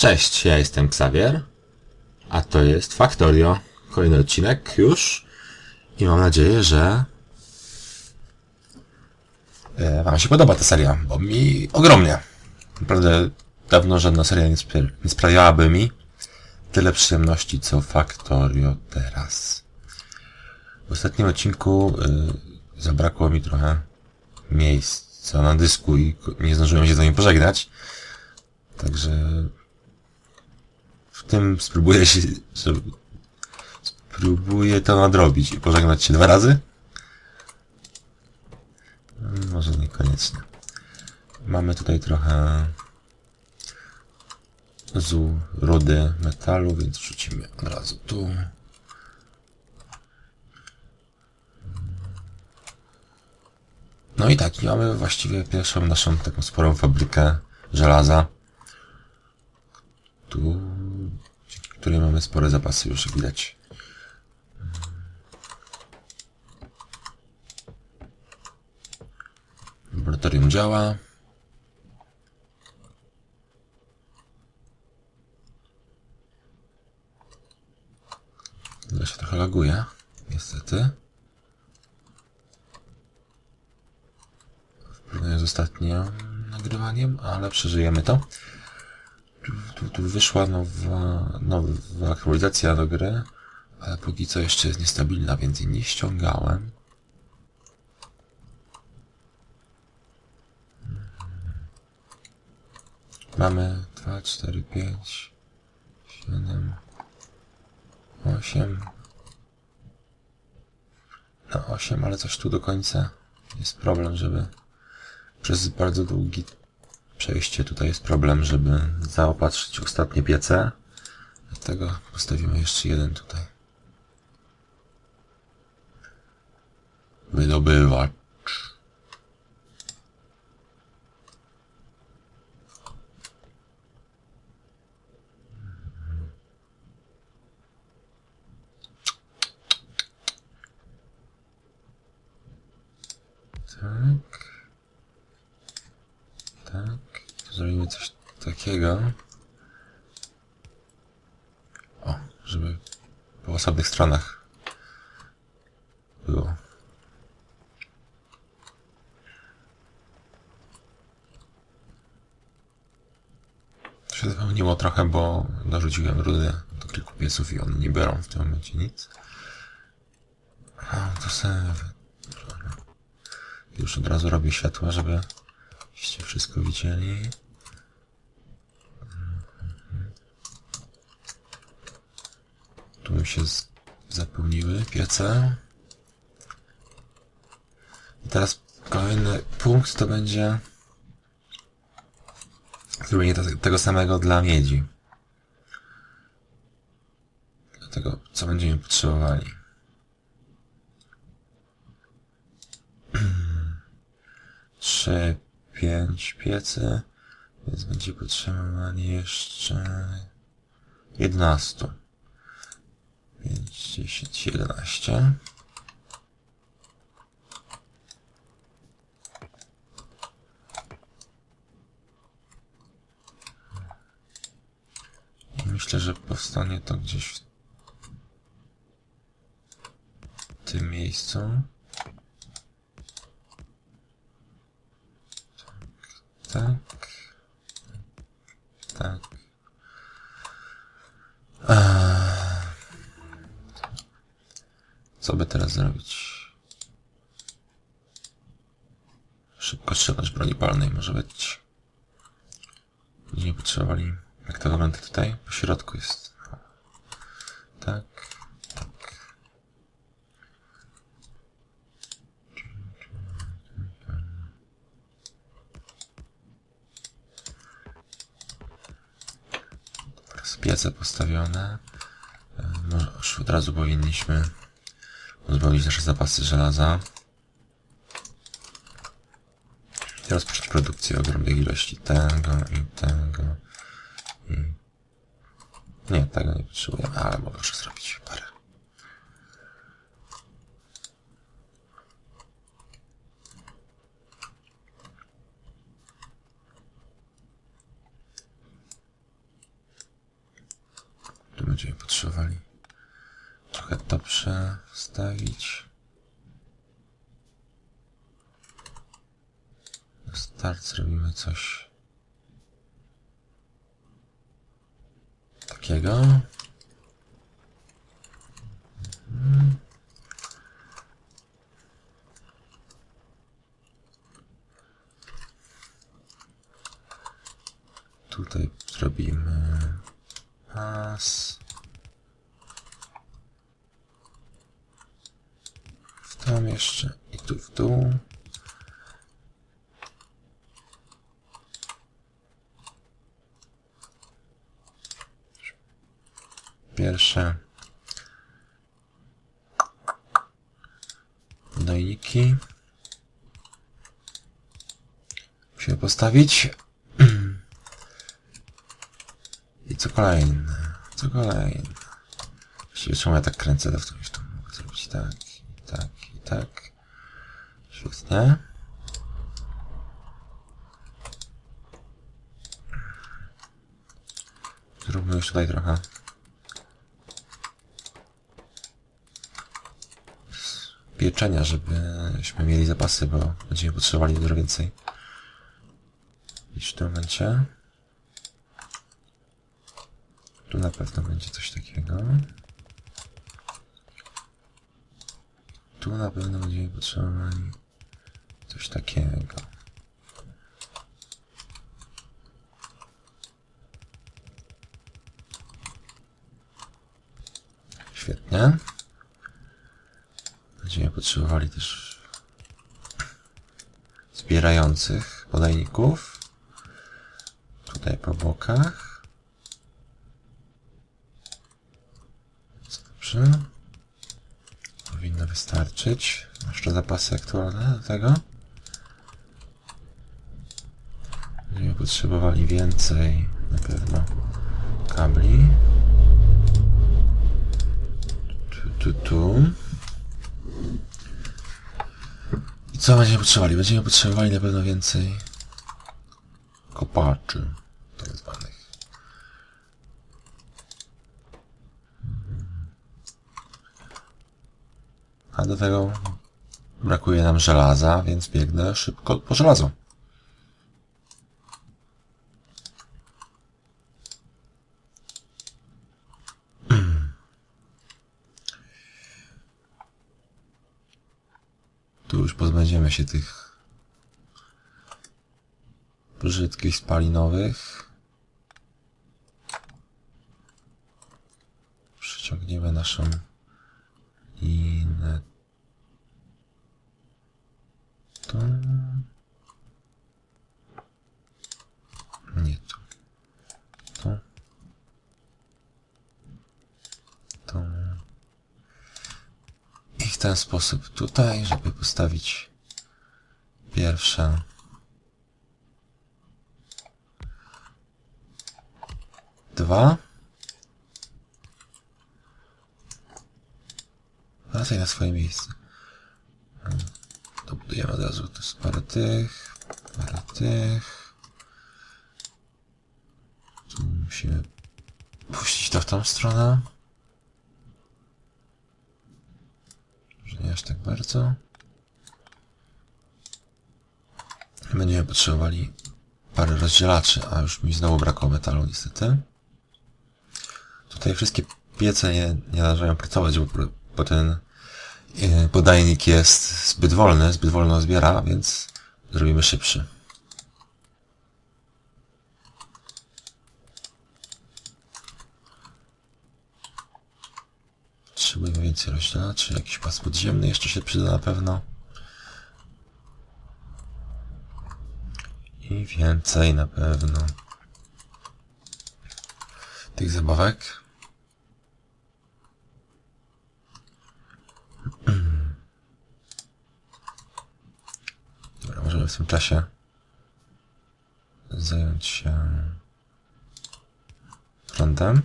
Cześć, ja jestem Xavier, a to jest Factorio. Kolejny odcinek już i mam nadzieję, że e, Wam się podoba ta seria, bo mi ogromnie. Naprawdę dawno żadna seria nie, spra- nie sprawiałaby mi tyle przyjemności co Factorio teraz. W ostatnim odcinku y, zabrakło mi trochę miejsca na dysku i nie zdążyłem się z nimi pożegnać. Także tym spróbuję się, spróbuję to nadrobić i pożegnać się dwa razy. Mm, Może niekoniecznie. Mamy tutaj trochę zu rudy metalu, więc wrzucimy od razu tu. No i tak, i mamy właściwie pierwszą naszą taką sporą fabrykę żelaza. Tu, której mamy spore zapasy już, widać. Laboratorium działa. To się trochę laguje, niestety. W porównaniu z ostatnim nagrywaniem, ale przeżyjemy to. Tu, tu, wyszła nowa, nowa aktualizacja do gry, ale póki co jeszcze jest niestabilna, więc jej nie ściągałem. Mamy 2, 4, 5, 7, 8. No 8, ale coś tu do końca jest problem, żeby przez bardzo długi przejście tutaj jest problem, żeby zaopatrzyć ostatnie piece. Dlatego postawimy jeszcze jeden tutaj. Wydobywacz. Tak. Tak. Zrobimy coś takiego. O, żeby po osobnych stronach było. To się wypełniło trochę, bo dorzuciłem rudę do kilku pieców i one nie biorą w tym momencie nic. A, to sobie... Już od razu robię światła, żeby Żebyście wszystko widzieli. Mi się zapełniły piece. I teraz kolejny punkt to będzie zrobienie te- tego samego dla miedzi. Dlatego, co będziemy potrzebowali. Trzy, pięć piecy, więc będzie potrzebowanie jeszcze 11. 5, 10, 11. I Myślę, że powstanie to gdzieś w tym miejscu. Tak. Tak. Eee. Co by teraz zrobić? Szybko strzelać broni palnej może być. Będziemy potrzebowali. Jak to wygląda tutaj? Po środku jest. Tak. Teraz piece postawione. E, Może już od razu powinniśmy uzbroić nasze zapasy żelaza. I rozpocząć produkcję ogromnej ilości tego i tego. I... Nie, tego nie potrzebujemy, ale mogę już zrobić parę. Będziemy potrzebowali trochę to przestawić. Na start zrobimy coś takiego. Tutaj zrobimy pas. W tam jeszcze i tu w dół. Pierwsze dojniki. Musimy postawić. I co kolejne? Co kolejne? Właściwie czemu ja tak kręcę, to w już to mogę zrobić tak, i tak, i tak. Świetnie. Zróbmy już tutaj trochę pieczenia, żebyśmy mieli zapasy, bo będziemy potrzebowali dużo więcej niż w tym momencie. Tu na pewno będzie coś takiego. Tu na pewno będziemy potrzebowali coś takiego. Świetnie. Potrzebowali też zbierających podajników. Tutaj po bokach. Dobrze. Powinno wystarczyć. Jeszcze zapasy aktualne do tego. Będziemy potrzebowali więcej na pewno kabli. Tu, tu, tu. I co będziemy potrzebowali? Będziemy potrzebowali na pewno więcej kopaczy tak zwanych. A do tego brakuje nam żelaza, więc biegnę szybko po żelazo. Tu już się tych brzydkich spalinowych. Przyciągniemy naszą linę tu. Nie tu. Tu. Tu. I w ten sposób tutaj, żeby postawić pierwsze dwa. Wracaj na swoje miejsce. Dobudujemy od razu jest parę tych, parę tych. Tu musimy puścić to w tą stronę. Że nie aż tak bardzo. Będziemy potrzebowali parę rozdzielaczy, a już mi znowu brakło metalu niestety. Tutaj wszystkie piece nie, nie pracować, bo, bo ten yy, podajnik jest zbyt wolny, zbyt wolno zbiera, więc zrobimy szybszy. Potrzebujemy więcej rozdzielaczy, jakiś pas podziemny jeszcze się przyda na pewno. I więcej na pewno tych zabawek. Dobra, możemy w tym czasie zająć się prądem.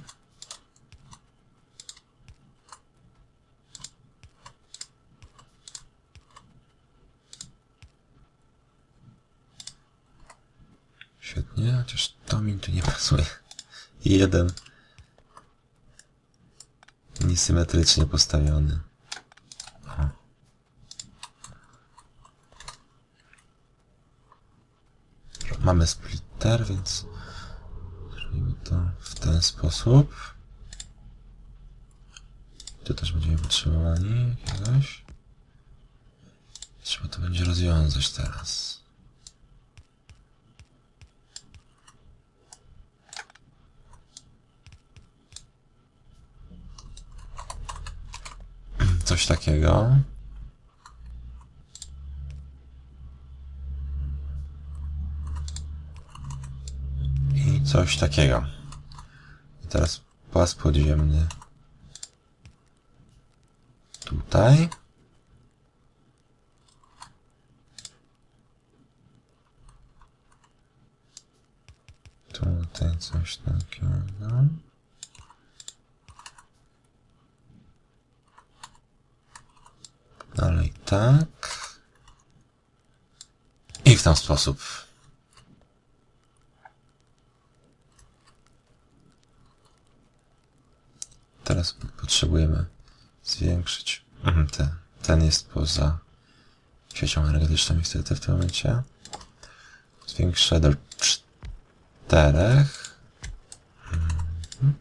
Pasuje. Jeden niesymetrycznie postawiony. Mamy splitter, więc zrobimy to w ten sposób. Tu też będziemy potrzebowali jakiegoś. Trzeba to będzie rozwiązać teraz. Coś takiego. I coś takiego. I teraz pas podziemny tutaj. Tutaj coś takiego. Dalej tak. I w ten sposób. Teraz potrzebujemy zwiększyć. Mhm, Ten, ten jest poza siecią energetyczną niestety w tym momencie. Zwiększę do czterech. Mhm.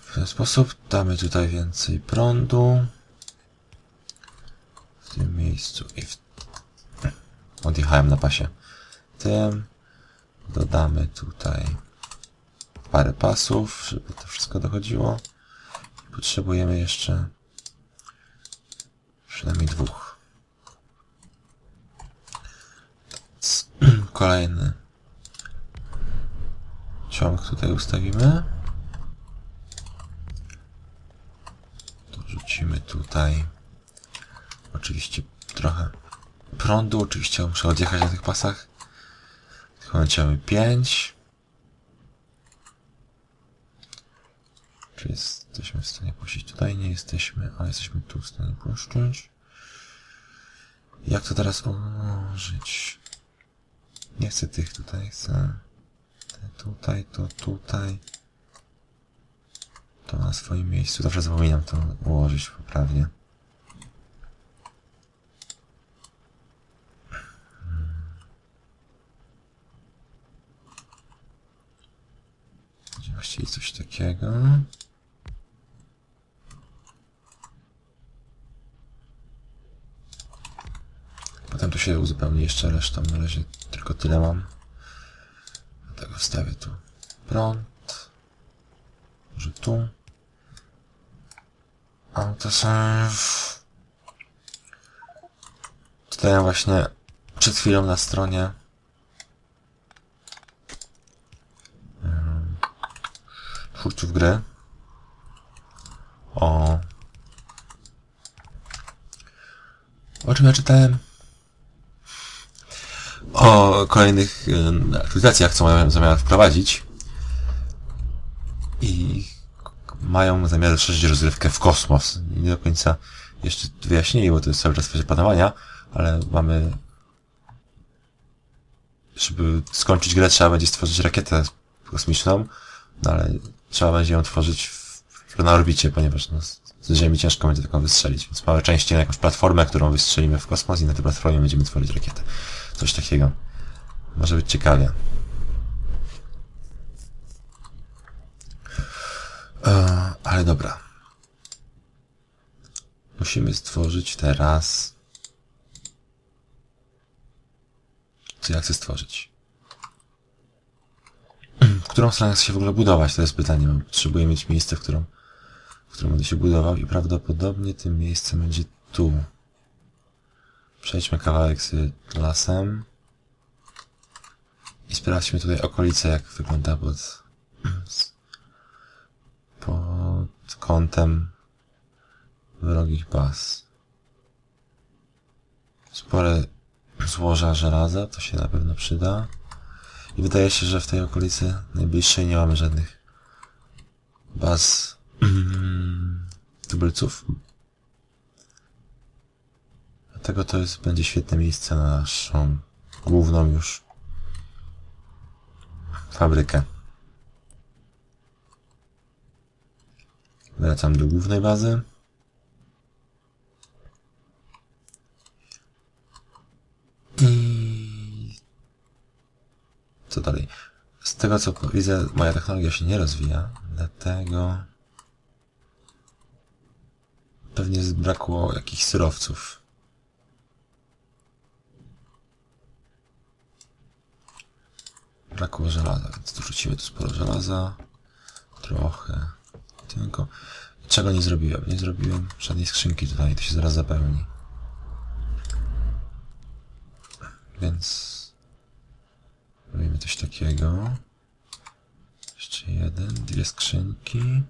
W ten sposób damy tutaj więcej prądu. Miejscu i w... Odjechałem na pasie. Tym dodamy tutaj parę pasów, żeby to wszystko dochodziło. Potrzebujemy jeszcze przynajmniej dwóch. Kolejny ciąg tutaj ustawimy. Dorzucimy tutaj oczywiście trochę prądu. Oczywiście muszę odjechać na tych pasach. Momencie mamy 5. Czy jesteśmy w stanie puścić? Tutaj nie jesteśmy, ale jesteśmy tu w stanie puszczać. Jak to teraz ułożyć? Nie chcę tych tutaj, chcę te tutaj, to tutaj. To na swoim miejscu. Zawsze zapominam to ułożyć poprawnie. Właściwie coś takiego. Potem tu się uzupełni jeszcze resztą. Na razie tylko tyle mam. Dlatego wstawię tu prąd. Może tu. Autosave. Tutaj właśnie przed chwilą na stronie twórców gry. O. O czym ja czytałem? O kolejnych em, aktualizacjach, co mają zamiar wprowadzić. I mają zamiar szerzyć rozrywkę w kosmos. Nie do końca jeszcze wyjaśnili, bo to jest cały czas w fazie planowania, ale mamy żeby skończyć grę trzeba będzie stworzyć rakietę kosmiczną, no ale trzeba będzie ją tworzyć w, na orbicie, ponieważ no, z Ziemi ciężko będzie taką wystrzelić, więc mamy na jakąś platformę, którą wystrzelimy w kosmos i na tej platformie będziemy tworzyć rakietę. Coś takiego. Może być ciekawie. E, ale dobra. Musimy stworzyć teraz... Co ja chcę stworzyć? W którą stronę chcę się w ogóle budować? To jest pytanie. Potrzebuję mieć miejsce, w którym, w którym będę się budował i prawdopodobnie tym miejscem będzie tu. Przejdźmy kawałek z lasem. I sprawdźmy tutaj okolice, jak wygląda pod, pod kątem wrogich baz. Spore złoża żelaza, to się na pewno przyda. I wydaje się, że w tej okolicy najbliższej nie mamy żadnych baz tubylców. Dlatego to jest, będzie świetne miejsce na naszą główną już fabrykę. Wracam do głównej bazy. I co dalej? Z tego co widzę, moja technologia się nie rozwija, dlatego pewnie zbrakło jakichś surowców. Brakło żelaza, więc dorzucimy tu sporo żelaza. Trochę. Tylko. Czego nie zrobiłem? Nie zrobiłem żadnej skrzynki tutaj, to się zaraz zapełni. Więc robimy coś takiego. Jeszcze jeden, dwie skrzynki.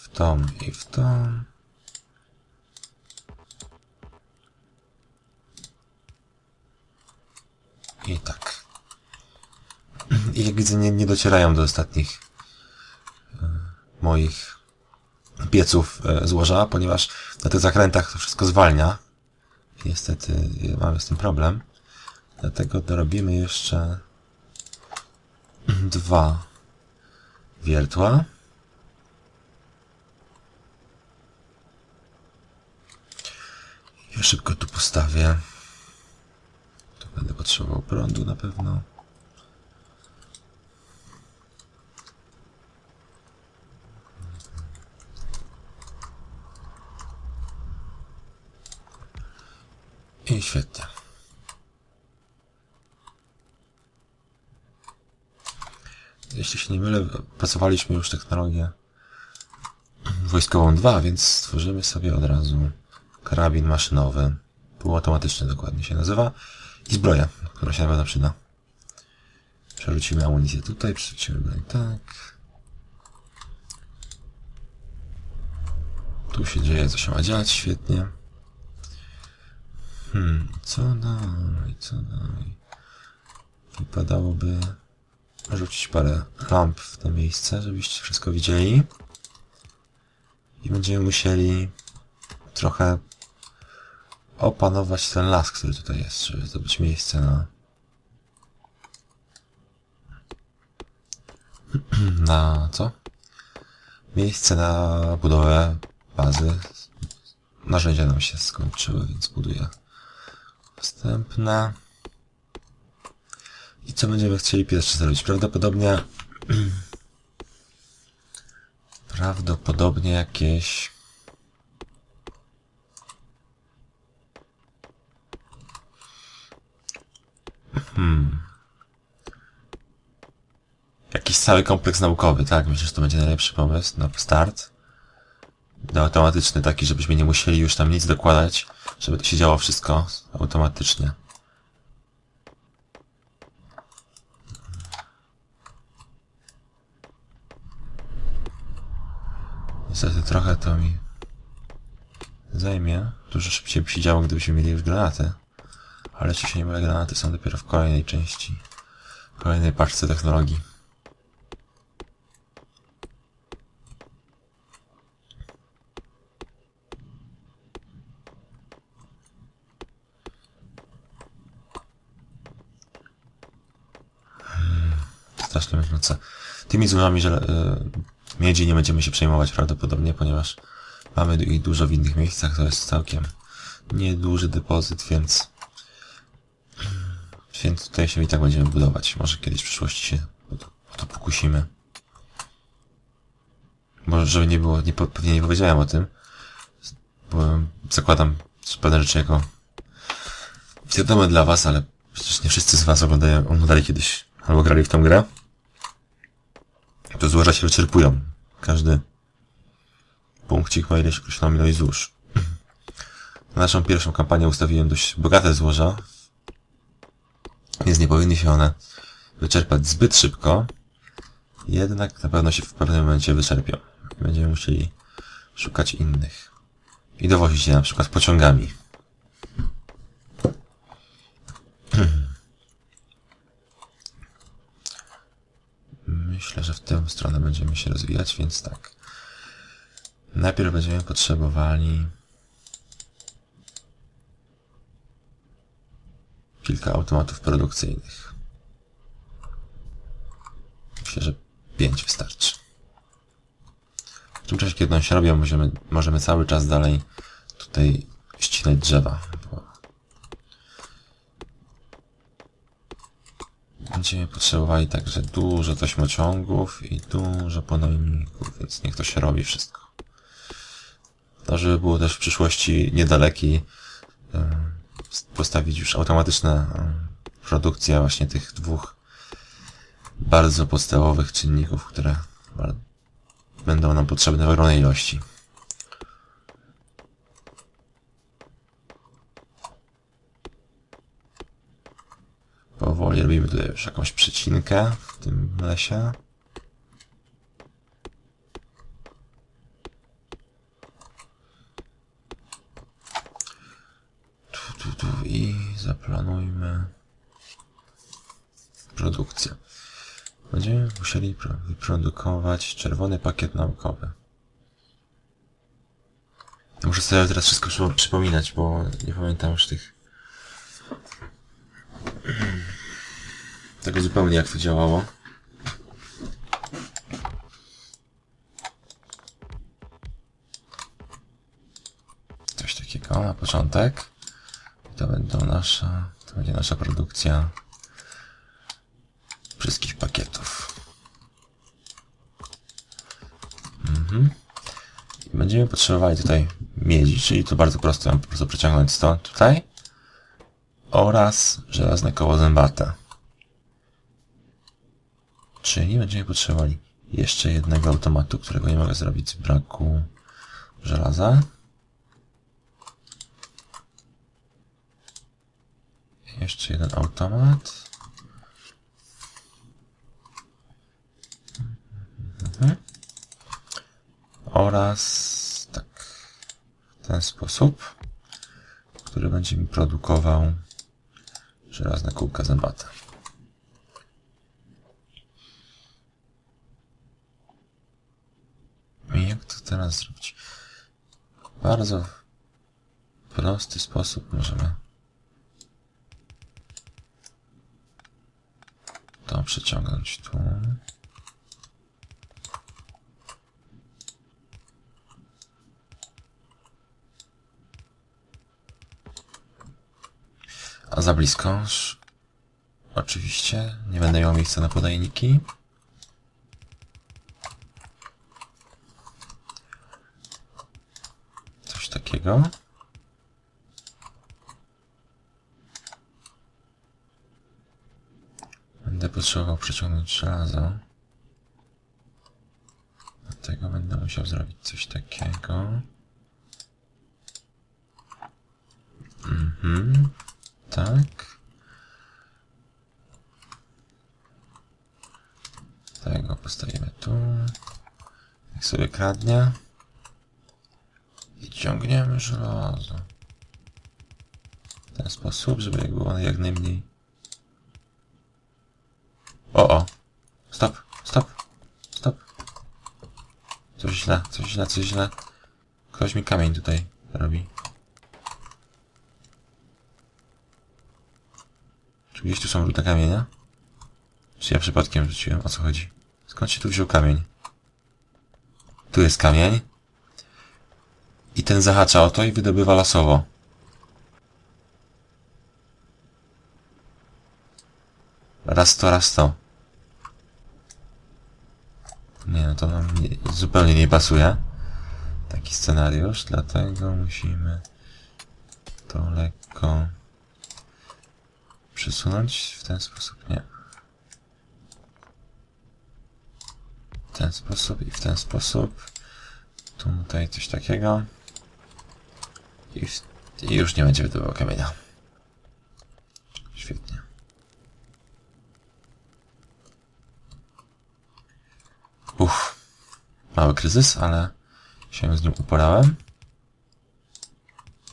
W tą i w tą. I tak. I jak widzę, nie, nie docierają do ostatnich e, moich pieców e, złoża, ponieważ na tych zakrętach to wszystko zwalnia. Niestety mamy z tym problem. Dlatego dorobimy jeszcze dwa wiertła. Ja szybko tu postawię. Tu będę potrzebował prądu na pewno. I świetnie. Jeśli się nie mylę, pracowaliśmy już technologię wojskową 2, więc stworzymy sobie od razu karabin maszynowy. Półautomatyczny dokładnie się nazywa. I zbroję, która się na pewno przyda. Przerzucimy amunicję tutaj, przerzucimy broń tak. Tu się dzieje, co się ma dziać, świetnie. Hmm, co dalej, co dalej? Wypadałoby rzucić parę lamp w to miejsce, żebyście wszystko widzieli. I będziemy musieli trochę opanować ten las, który tutaj jest, żeby zdobyć miejsce na na co? Miejsce na budowę bazy. Narzędzia nam się skończyły, więc buduję następne. I co będziemy chcieli pierwsze zrobić? Prawdopodobnie prawdopodobnie jakieś Hmm. Jakiś cały kompleks naukowy, tak? Myślę, że to będzie najlepszy pomysł na start. Automatyczny taki, żebyśmy nie musieli już tam nic dokładać, żeby to się działo wszystko automatycznie. Niestety trochę to mi zajmie. Dużo szybciej by się działo, gdybyśmy mieli już granaty. Ale jeśli się nie mylę, granaty są dopiero w kolejnej części. W kolejnej paczce technologii. Strasznie męczące. Tymi złożami że, y, miedzi nie będziemy się przejmować prawdopodobnie, ponieważ mamy ich dużo w innych miejscach, to jest całkiem nieduży depozyt, więc więc tutaj się i tak będziemy budować. Może kiedyś w przyszłości się o to, o to pokusimy. Może żeby nie było, nie, pewnie nie powiedziałem o tym, bo zakładam pewne rzeczy jako wiadome dla was, ale przecież nie wszyscy z was oglądają, oglądali kiedyś albo grali w tą grę. To złoża się wyczerpują. Każdy punkcik ma ileś określoną ilość złóż. Na naszą pierwszą kampanię ustawiłem dość bogate złoża, więc nie powinny się one wyczerpać zbyt szybko. Jednak na pewno się w pewnym momencie wyczerpią. Będziemy musieli szukać innych. I dowozić je na przykład pociągami. Myślę, że w tę stronę będziemy się rozwijać, więc tak. Najpierw będziemy potrzebowali kilka automatów produkcyjnych. Myślę, że 5 wystarczy. W tym czasie, kiedy on się robi, możemy, możemy cały czas dalej tutaj ścinać drzewa, bo będziemy potrzebowali także dużo taśmociągów i dużo ponowników, więc niech to się robi wszystko. To, żeby było też w przyszłości niedalekiej e, postawić już automatyczne e, produkcja właśnie tych dwóch bardzo podstawowych czynników, które będą nam potrzebne w ogromnej ilości. Powoli robimy tutaj już jakąś przecinkę w tym lesie. Tu, tu, tu i zaplanujmy produkcję. Będziemy musieli pro- wyprodukować czerwony pakiet naukowy. Muszę sobie teraz wszystko przy- przypominać, bo nie pamiętam już tych... Tego zupełnie jak to działało. Coś takiego na początek. To będą nasza, to będzie nasza produkcja wszystkich pakietów. Mhm. Będziemy potrzebowali tutaj miedzi, czyli to bardzo prosto, mam po prostu przeciągnąć to tutaj oraz żelazne koło zębate. Czyli będziemy potrzebowali jeszcze jednego automatu, którego nie mogę zrobić z braku żelaza. Jeszcze jeden automat. Mhm. Oraz tak w ten sposób, który będzie mi produkował żelazne kółka zębate. I jak to teraz zrobić? Bardzo prosty sposób możemy to przeciągnąć tu. A za blisko oczywiście nie będę miał miejsca na podajniki. Takiego. Będę potrzebował przeciągnąć żelazo. Dlatego będę musiał zrobić coś takiego. Mhm. Tak. Tego postawimy tu. Niech sobie kradnie. I ciągniemy żelazo. W ten sposób, żeby było jak najmniej. O, o. Stop, stop, stop. Coś źle, coś źle, coś źle. Ktoś mi kamień tutaj robi. Czy gdzieś tu są rzuty kamienia? Czy ja przypadkiem rzuciłem? O co chodzi? Skąd się tu wziął kamień? Tu jest kamień. I ten zahacza o to i wydobywa losowo. Raz to, raz to. Nie, no to nam nie, zupełnie nie pasuje. Taki scenariusz, dlatego musimy to lekko przesunąć w ten sposób. Nie. W ten sposób i w ten sposób. Tutaj coś takiego. I, już nie będzie wydobywał kamienia. Świetnie. Uff. Mały kryzys, ale się z nim uporałem.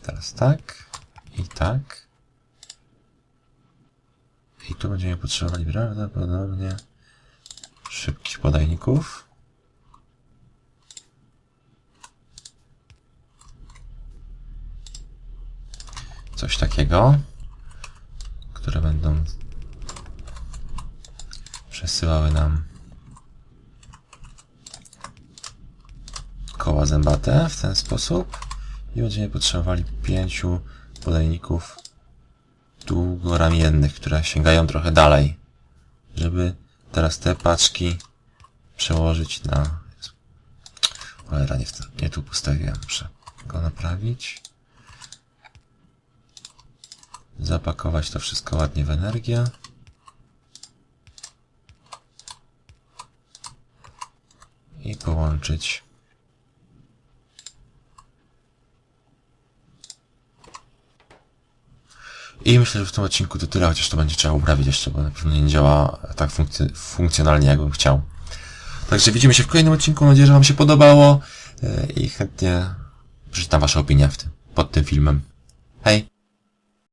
Teraz tak. I tak. I tu będziemy potrzebowali prawdopodobnie szybkich podajników. coś takiego, które będą przesyłały nam koła zębate w ten sposób i będziemy potrzebowali pięciu podajników długoramiennych, które sięgają trochę dalej, żeby teraz te paczki przełożyć na... Cholera, nie, w... nie tu postawiłem, muszę go naprawić. Zapakować to wszystko ładnie w energię. I połączyć. I myślę, że w tym odcinku to tyle, chociaż to będzie trzeba uprawić jeszcze, bo na pewno nie działa tak funkc- funkcjonalnie, jakbym chciał. Także widzimy się w kolejnym odcinku. Mam nadzieję, że Wam się podobało e, i chętnie przeczytam Wasze opinie w tym, pod tym filmem. Hej!